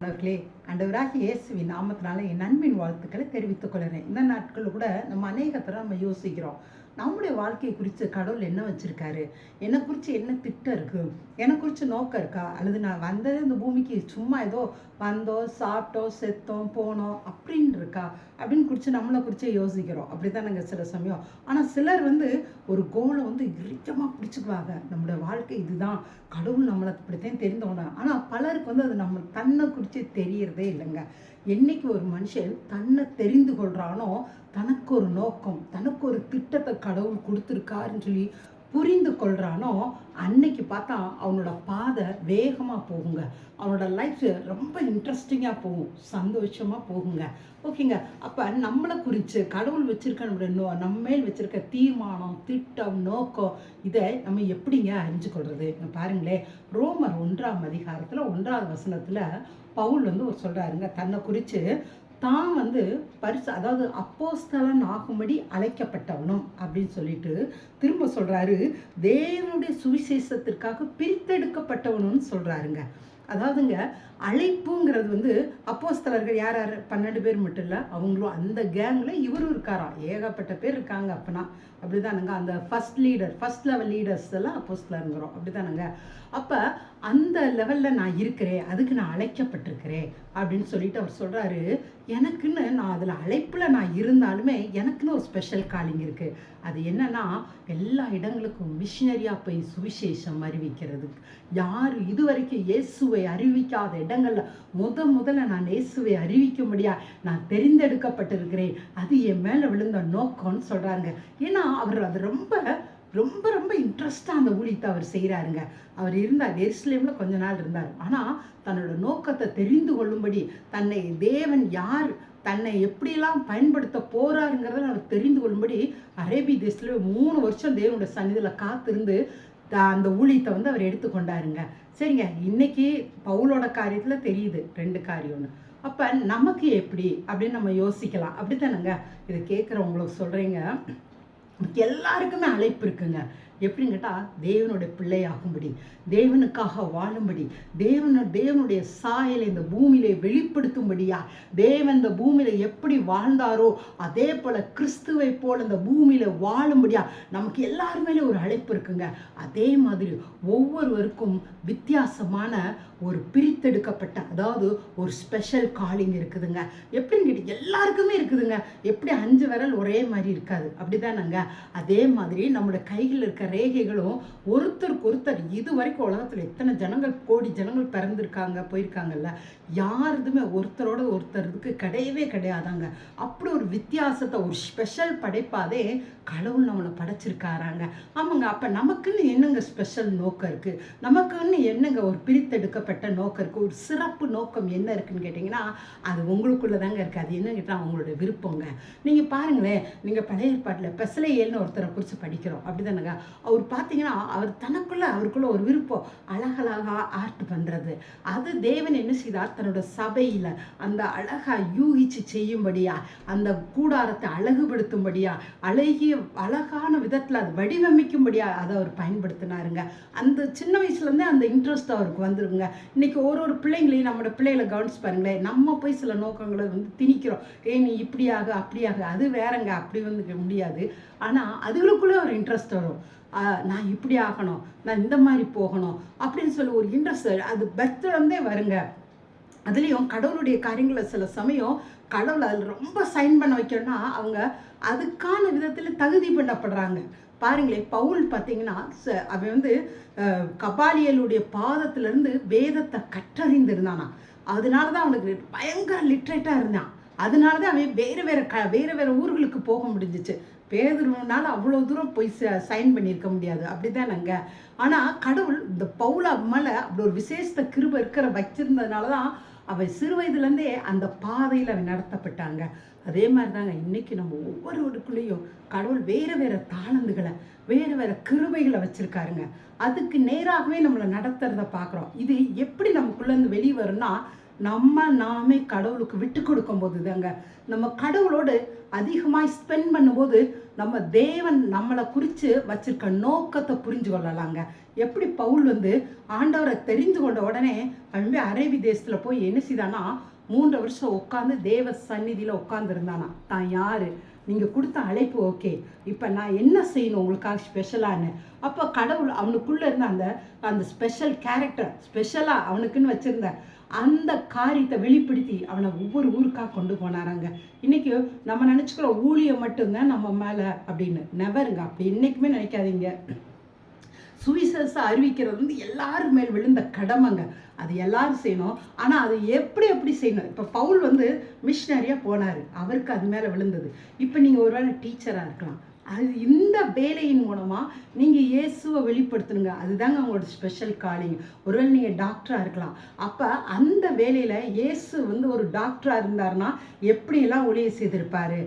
அவர்களே அண்டவராகி இயேசுவின் நாமத்தினால என் அன்பின் வாழ்த்துக்களை தெரிவித்துக் கொள்கிறேன். இந்த நாட்களில் கூட நம்ம அநேக தடவை நம்ம யோசிக்கிறோம். நம்முடைய வாழ்க்கையை குறித்து கடவுள் என்ன வச்சிருக்காரு? என்னை குறித்து என்ன திட்டம் இருக்கு? என்னை குறித்து நோக்கம் இருக்கா? அல்லது நான் வந்ததே இந்த பூமிக்கு சும்மா ஏதோ வந்தோம் சாப்பிட்டோம் செத்தோம் போனோம் அப்படின்னு இருக்கா? அப்படின்னு குறித்து நம்மளை குறித்து யோசிக்கிறோம். அப்படி தானேங்க சில சமயம். ஆனால் சிலர் வந்து ஒரு கோலை வந்து இறுக்கமாக பிடிச்சிக்குவாங்க. நம்மளோட வாழ்க்கை இதுதான். கடவுள் நம்மளை இப்படித்தான் தெரிந்தவன. ஆனால் பலருக்கு வந்து அது நம்ம தன்னை குறித்து தெரியறதே இல்லைங்க. என்னைக்கு ஒரு மனுஷன் தன்னை தெரிந்து கொள்கிறானோ தனக்கு ஒரு நோக்கம் தனக்கு ஒரு திட்டத்தை கடவுள் கொடுத்துருக்காருன்னு சொல்லி புரிந்து கொள்கிறானோ அன்னைக்கு பார்த்தா அவனோட பாதை வேகமாக போகுங்க. அவனோட லைஃப் ரொம்ப இன்ட்ரெஸ்டிங்காக போகும். சந்தோஷமாக போகுங்க. ஓகேங்க. அப்போ நம்மளை குறித்து கடவுள் வச்சுருக்க நோ நம்ம மேல் வச்சுருக்க தீர்மானம் திட்டம் நோக்கம் இதை நம்ம எப்படிங்க அறிஞ்சு கொள்வது பாருங்களேன் ரோமர் ஒன்றாம் அதிகாரத்தில் ஒன்றாவது வசனத்தில் பவுல் வந்து ஒரு சொல்கிறாருங்க தன்னை குறித்து தான் வந்து பரிசு அதாவது அப்போஸ்தலன் ஆகும்படி அழைக்கப்பட்டவனும் அப்படின்னு சொல்லிட்டு திரும்ப சொல்கிறாரு தேவனுடைய சுவிசேஷத்திற்காக பிரித்தெடுக்கப்பட்டவனும் சொல்கிறாருங்க அதாவதுங்க அழைப்புங்கிறது வந்து அப்போஸ்தலர்கள் யார் யார்? பன்னெண்டு பேர் மட்டும் இல்லை அவங்களும் அந்த கேங்கில் இவரும் இருக்காராம் ஏகப்பட்ட பேர் இருக்காங்க அப்பனா. அப்படிதானுங்க அந்த first leader first level leaders எல்லாம் அப்போஸ்தலருங்கிறோம். அப்படிதானுங்க. அப்போ அந்த லெவலில் நான் இருக்கிறேன் அதுக்கு நான் அழைக்கப்பட்டிருக்கிறேன் அப்படின்னு சொல்லிட்டு அவர் சொல்கிறாரு எனக்குன்னு நான் அதில் அழைப்பில் நான் இருந்தாலுமே எனக்குன்னு ஒரு ஸ்பெஷல் காலிங் இருக்குது அது என்னென்னா எல்லா இடங்களுக்கும் மிஷினரியாக போய் சுவிசேஷம் அறிவிக்கிறது யார் இதுவரைக்கும் இயேசுவை அறிவிக்காத இடங்களில் முத முதல்ல நான் இயேசுவை அறிவிக்கும்படியா நான் தெரிந்தெடுக்கப்பட்டிருக்கிறேன். அது என் மேலே விழுந்த நோக்கம்னு சொல்கிறாங்க ஏன்னா அவர் அது ரொம்ப ரொம்ப ரொம்ப இன்ட்ரெஸ்டாக அந்த ஊழியத்தை அவர் செய்கிறாருங்க அவர் இருந்தார் எருசலேமில் கொஞ்ச நாள் இருந்தார். ஆனால் தன்னோட நோக்கத்தை தெரிந்து கொள்ளும்படி தன்னை தேவன் யார் தன்னை எப்படியெல்லாம் பயன்படுத்த போகிறாருங்கிறத அவர் தெரிந்து கொள்ளும்படி அரேபிய தேசத்தில் மூணு வருஷம் தேவனோட சன்னிதியில் காத்திருந்து அந்த ஊழியத்தை வந்து அவர் எடுத்துக்கொண்டாருங்க சரிங்க இன்னைக்கு பவுலோட காரியத்தில் தெரியுது ரெண்டு காரியம்னு அப்போ நமக்கு எப்படி? அப்படின்னு நம்ம யோசிக்கலாம். அப்படி தானேங்க இதை கேட்குறவங்களுக்கு சொல்கிறீங்க எல்லாருக்குமே அழைப்பு இருக்குங்க. எப்படின்னு கேட்டால் தேவனுடைய பிள்ளையாகும்படி தேவனுக்காக வாழும்படி தேவனு தேவனுடைய சாயலை இந்த பூமியிலே வெளிப்படுத்தும்படியா தேவன் இந்த பூமியில் எப்படி வாழ்ந்தாரோ அதே போல கிறிஸ்துவை போல இந்த பூமியில் வாழும்படியா நமக்கு எல்லாருமேலே ஒரு அழைப்பு இருக்குங்க. அதே மாதிரி ஒவ்வொருவருக்கும் வித்தியாசமான ஒரு பிரித்தெடுக்கப்பட்ட அதாவது ஒரு ஸ்பெஷல் காலிங் இருக்குதுங்க. எப்படின்னு கேட்டு எல்லாருக்குமே இருக்குதுங்க. எப்படி அஞ்சு விரல் ஒரே மாதிரி இருக்காது. அப்படிதானங்க. அதே மாதிரி நம்மளோட கையில் இருக்க ரேகைகளும் ஒருத்தருக்கு ஒருத்தர் இது வரைக்கும் உலகத்தில் எத்தனை ஜனங்கள் கோடி ஜனங்கள் பிறந்திருக்காங்க போயிருக்காங்கல்ல? யாருதுமே ஒருத்தரோட ஒருத்தருக்கு கிடையவே கிடையாதாங்க. அப்படி ஒரு வித்தியாசத்தை ஒரு ஸ்பெஷல் படைப்பாதே கடவுள் நம்மளை படைச்சிருக்காராங்க. ஆமாங்க அப்போ நமக்குன்னு என்னங்க ஸ்பெஷல் நோக்கம் இருக்குது நமக்குன்னு என்னங்க ஒரு பிரித்தெடுக்கப்பட்ட நோக்கம் இருக்குது ஒரு சிறப்பு நோக்கம் என்ன இருக்குன்னு கேட்டிங்கன்னா அது உங்களுக்குள்ளே தாங்க இருக்குது அது என்ன கேட்டால் அவங்களோட விருப்பங்க. நீங்கள் பாருங்களேன் நீங்கள் பழைய ஏற்பாட்டில் பெசலையேல்னு ஒருத்தரை குறித்து படிக்கிறோம். அப்படி தானேங்க அவர் பார்த்தீங்கன்னா அவர் தனக்குள்ளே அவருக்குள்ள ஒரு விருப்பம் அழகழகாக ஆர்ட் பண்ணுறது அது தேவன் என்ன செய்தார்? தன்னோட சபையில் அந்த அழகாக யூகிச்சு செய்யும்படியா அந்த கூடாரத்தை அழகுபடுத்தும்படியா அழகிய அழகான விதத்தில் அது வடிவமைக்கும்படியா அதை அவர் பயன்படுத்தினாருங்க. அந்த சின்ன வயசுலேருந்தே அந்த இன்ட்ரெஸ்ட் அவருக்கு வந்துருங்க இன்றைக்கி ஒரு ஒரு பிள்ளைங்களையும் நம்மளோட பிள்ளைகளை கவனிச்சு பாருங்களேன். நம்ம போய் சில நோக்கங்களை வந்து திணிக்கிறோம். ஏ நீ இப்படியாக அப்படியாக அது வேறங்க அப்படி வந்து முடியாது. ஆனால் அதுகளுக்குள்ளே ஒரு இன்ட்ரெஸ்ட் வரும். நான் இப்படி ஆகணும் நான் இந்த மாதிரி போகணும் அப்படின்னு சொல்லி ஒரு இன்ட்ரெஸ்ட் அது பர்த்லேருந்தே வருங்க. அதுலேயும் கடவுளுடைய காரியங்களை சில சமயம் கடவுள் அதில் ரொம்ப சைன் பண்ண வைக்கணும்னா அவங்க அதுக்கான விதத்தில் தகுதி பண்ணப்படுறாங்க. பாருங்களேன் பவுல் பார்த்தீங்கன்னா ச- அவன் வந்து கபாலியலுடைய பாதத்திலிருந்து வேதத்தை கற்றறிந்திருந்தானா. அதனால தான் அவனுக்கு பயங்கர லிட்ரேட்டாக இருந்தான். அதனால தான் அவன் வேறு வேறு க வேறு வேறு ஊர்களுக்கு போக முடிஞ்சிச்சு. பேதுருவனால அவ்வளோ தூரம் போய் சைன் பண்ணியிருக்க முடியாது. அப்படி அப்படிதானங்க ஆனால் கடவுள் இந்த பவுலா மேலே அப்படி ஒரு விசேஷத்த கிருப இருக்கிற வச்சிருந்ததுனால தான் அவன் சிறு வயதுலேருந்தே அந்த பாதையில் அவன் நடத்தப்பட்டாங்க. அதே மாதிரி தாங்க இன்றைக்கி நம்ம ஒவ்வொருவருக்குள்ளேயும் கடவுள் வேறு வேறு தாளந்துகளை வேறு வேறு கிருபைகளை வச்சுருக்காருங்க. அதுக்கு நேராகவே நம்மளை நடத்துறத பார்க்குறோம் இது எப்படி நமக்குள்ளேருந்து வெளியே வரும்னா நம்ம நாமே கடவுளுக்கு விட்டு கொடுக்கும் போது தாங்க நம்ம கடவுளோடு அதிகமாக ஸ்பெண்ட் பண்ணும்போது நம்ம தேவன் நம்மளை குறித்து வச்சிருக்க நோக்கத்தை புரிஞ்சு கொள்ளலாங்க. எப்படி பவுல் வந்து ஆண்டவரை தெரிந்து கொண்ட உடனே அவன் அரேபி தேசத்தில் போய் என்ன செய்தானா மூன்று வருஷம் உட்காந்து தேவ சந்நிதியில் உட்காந்துருந்தானா தான் யார்? நீங்கள் கொடுத்த அழைப்பு ஓகே. இப்போ நான் என்ன செய்யணும் உங்களுக்காக ஸ்பெஷலான்னு. அப்போ கடவுள் அவனுக்குள்ளே இருந்த அந்த அந்த ஸ்பெஷல் கேரக்டர் ஸ்பெஷலாக அவனுக்குன்னு வச்சுருந்தேன் அந்த காரியத்தை வெளிப்படுத்தி அவனை ஒவ்வொரு ஊருக்காக கொண்டு போனாராங்க. இன்னைக்கு நம்ம நினச்சிக்கிற ஊழியம் மட்டும்தான் நம்ம மேலே அப்படின்னு. நெவருங்க அப்படி இன்னைக்குமே நினைக்காதீங்க. சுவிசேஷம் அறிவிக்கிறது வந்து எல்லாரும் மேல் விழுந்த கடமைங்க. அது எல்லாரும் செய்யணும். ஆனால் அது எப்படி எப்படி செய்யணும்? இப்போ பவுல் வந்து மிஷினரியாக போனார். அவருக்கு அது மேலே விழுந்தது. இப்போ நீங்கள் ஒருவேளை டீச்சராக இருக்கலாம். அது இந்த வேலையின் மூலமாக நீங்கள் இயேசுவை வெளிப்படுத்தணுங்க அதுதாங்க அவங்களோட ஸ்பெஷல் காலிங் ஒருவேளை நீங்கள் டாக்டராக இருக்கலாம். அப்போ அந்த வேலையில் இயேசு வந்து ஒரு டாக்டராக இருந்தாருன்னா எப்படியெல்லாம் ஊழியை செய்திருப்பாரு?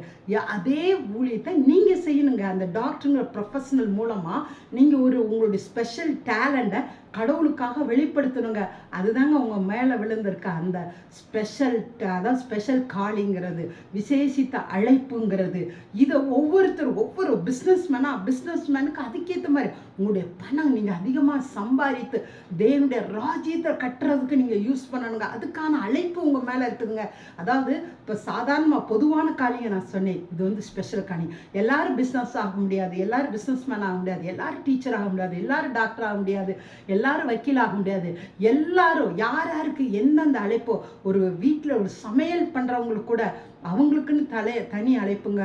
அதே ஊழியத்தை நீங்கள் செய்யணுங்க. அந்த டாக்டருங்கிற ப்ரொஃபஷனல் மூலமாக நீங்கள் ஒரு உங்களுடைய ஸ்பெஷல் டேலண்ட்டை கடவுளுக்காக வெளிப்படுத்தணுங்க. அதுதாங்க உங்க மேலே விழுந்திருக்க அந்த ஸ்பெஷல் அதான் ஸ்பெஷல் காலிங்கிறது விசேஷித்த அழைப்புங்கிறது. இதை ஒவ்வொருத்தர் ஒவ்வொரு பிஸ்னஸ் மேனாக பிஸ்னஸ் மேனுக்கு அதுக்கேற்ற மாதிரி உங்களுடைய பணம் நீங்கள் அதிகமாக சம்பாதித்து தேவனுடைய ராஜ்யத்தை கட்டுறதுக்கு நீங்கள் யூஸ் பண்ணணுங்க. அதுக்கான அழைப்பு உங்கள் மேலே இருக்குதுங்க. அதாவது இப்போ சாதாரணமாக பொதுவான காலிங்க நான் சொன்னேன். இது வந்து ஸ்பெஷல் காணி. எல்லாரும் பிஸ்னஸ் ஆக முடியாது. எல்லாரும் பிஸ்னஸ் மேன் ஆக முடியாது. எல்லாரும் டீச்சர் ஆக முடியாது. எல்லாரும் டாக்டர் ஆக முடியாது. எல்லாரும் வக்கீல் ஆக முடியாது. எல்லாரும் யார் யாருக்கு எந்தெந்த அழைப்போ ஒரு வீட்டில் ஒரு சமையல் பண்ணுறவங்களுக்கு கூட அவங்களுக்குன்னு தலை தனி அழைப்புங்க.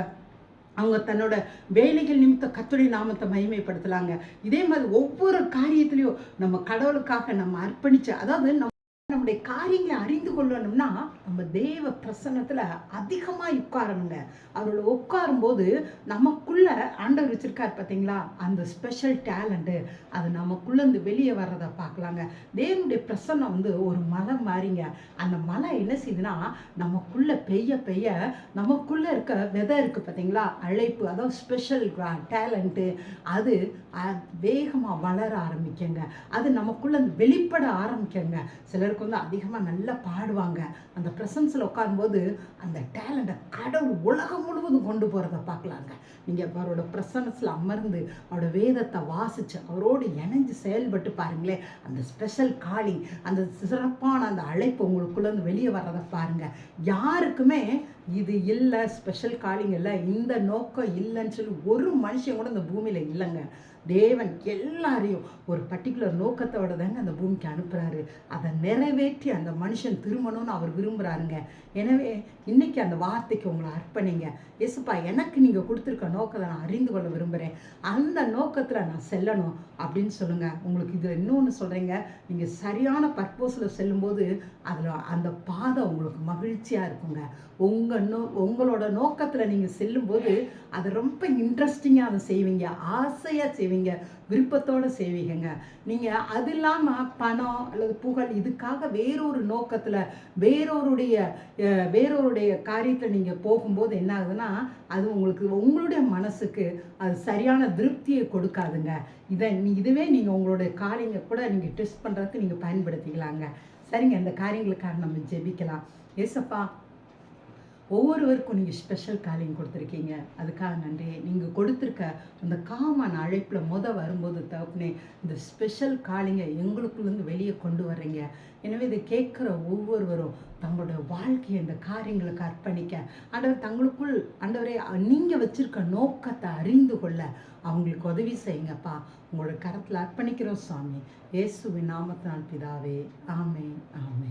அவங்க தன்னோட வேலைகள் நிமித்த கத்துடைய நாமத்தை மகிமைப்படுத்தலாங்க இதே மாதிரி ஒவ்வொரு காரியத்திலையும் நம்ம கடவுளுக்காக நம்ம அர்ப்பணிச்சு அதாவது நம்ம நம்முடைய காரியங்களை அறிந்து கொள்ளணும்னா நம்ம தேவ பிரசன்னத்தில் அதிகமாக உட்காரணுங்க. அவரோட உட்காரும்போது நமக்குள்ள ஆண்டவர் வச்சிருக்கார் பார்த்தீங்களா அந்த ஸ்பெஷல் டேலண்ட்டு அது நமக்குள்ளேருந்து வெளியே வர்றதை பார்க்கலாங்க. தேவனுடைய பிரசன்னம் வந்து ஒரு மலை மாறிங்க. அந்த மலை என்ன செய்யுதுன்னா நமக்குள்ள பெய்ய பெய்ய நமக்குள்ளே இருக்க விதை இருக்கு பார்த்தீங்களா அழைப்பு அதாவது ஸ்பெஷல் டேலண்ட்டு அது வேகமாக வளர ஆரம்பிக்குங்க. அது நமக்குள்ள வெளிப்பட ஆரம்பிக்குங்க. சிலருக்கு வந்து அதிகமாக நல்லா பாடுவாங்க. அந்த ப்ரெசன்ஸில் உட்காரும்போது அந்த டேலண்ட்டை கடவுள் உலகம் முழுவதும் கொண்டு போகிறத பார்க்கலாங்க. நீங்கள் அவரோட ப்ரெசன்ஸில் அமர்ந்து அவரோட வேதத்தை வாசித்து அவரோடு இணைஞ்சு செயல்பட்டு பாருங்களேன் அந்த ஸ்பெஷல் காலிங் அந்த சிறப்பான அந்த அழைப்பு உங்களுக்குள்ளேருந்து வெளியே வர்றதை பாருங்கள் யாருக்குமே இது இல்லை ஸ்பெஷல் காலிங் இல்லை இந்த நோக்கம் இல்லைன்னு சொல்லி ஒரு மனுஷன் கூட இந்த பூமியில் இல்லைங்க. தேவன் எல்லாரையும் ஒரு பர்டிகுலர் நோக்கத்தோட தாங்க அந்த பூமிக்கு அனுப்புகிறாரு அதை நிறைவேற்றி அந்த மனுஷன் திரும்பணும்னு அவர் விரும்புகிறாருங்க எனவே இன்றைக்கி அந்த வார்த்தைக்கு உங்களை அர்ப்பணிங்க. எசுப்பா எனக்கு நீங்கள் கொடுத்துருக்க நோக்கத்தை நான் அறிந்து கொள்ள விரும்புகிறேன் அந்த நோக்கத்தில் நான் செல்லணும் அப்படின்னு சொல்லுங்கள் உங்களுக்கு இதில் இன்னொன்று சொல்கிறீங்க நீங்கள் சரியான பர்பஸில் செல்லும்போது அதில் அந்த பாதை உங்களுக்கு மகிழ்ச்சியாக இருக்குங்க. உங்கள் நோ உங்களோட நோக்கத்தில் நீங்கள் செல்லும்போது அதை ரொம்ப இன்ட்ரெஸ்டிங்காக அதை செய்வீங்க. ஆசையாக செய்வீங்க. விருப்பத்தோடு செய்வீங்க நீங்கள் அது இல்லாமல் பணம் அல்லது புகழ் இதுக்காக வேறொரு நோக்கத்தில் வேறொருடைய வேறொருடைய காரியத்தில் நீங்கள் போகும்போது என்ன ஆகுதுன்னா அது உங்களுக்கு உங்களுடைய மனசுக்கு அது சரியான திருப்தியை கொடுக்காதுங்க. இதை இதுவே நீங்கள் உங்களுடைய காரியங்க கூட நீங்கள் டெஸ்ட் பண்ணுறதுக்கு நீங்கள் பயன்படுத்திக்கலாங்க. சரிங்க இந்த காரியங்களுக்காக நம்ம ஜெபிக்கலாம். ஏசப்பா ஒவ்வொருவருக்கும் நீங்கள் ஸ்பெஷல் காலிங் கொடுத்துருக்கீங்க. அதுக்காக நன்றி. நீங்கள் கொடுத்துருக்க அந்த காமான் அழைப்பில் முத வரும்போது தப்புனே இந்த ஸ்பெஷல் காலிங்கை எங்களுக்குள்ளேருந்து வெளியே கொண்டு வர்றீங்க. எனவே இதை கேட்குற ஒவ்வொருவரும் தங்களோட வாழ்க்கையை இந்த காரியங்களுக்கு அர்ப்பணிக்க ஆண்டவர் தங்களுக்குள் ஆண்டவரே நீங்கள் வச்சிருக்க நோக்கத்தை அறிந்து கொள்ள அவங்களுக்கு உதவி செய்யுங்கப்பா. உங்களோட கரத்தில் அர்ப்பணிக்கிறோம் சுவாமி. இயேசுவின் நாமத்தினால் பிதாவே. ஆமே ஆமே